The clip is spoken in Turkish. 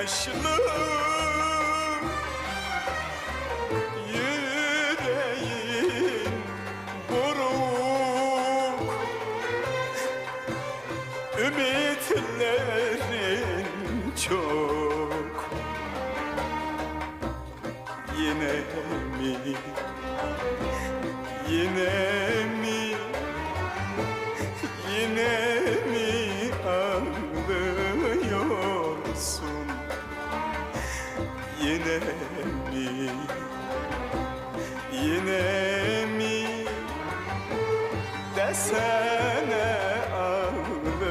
yaşlı. Yüreğin buruk. Ümitlerin çok. Yine mi? Yine mi? Yine mi Yine mi? Yine mi? Desem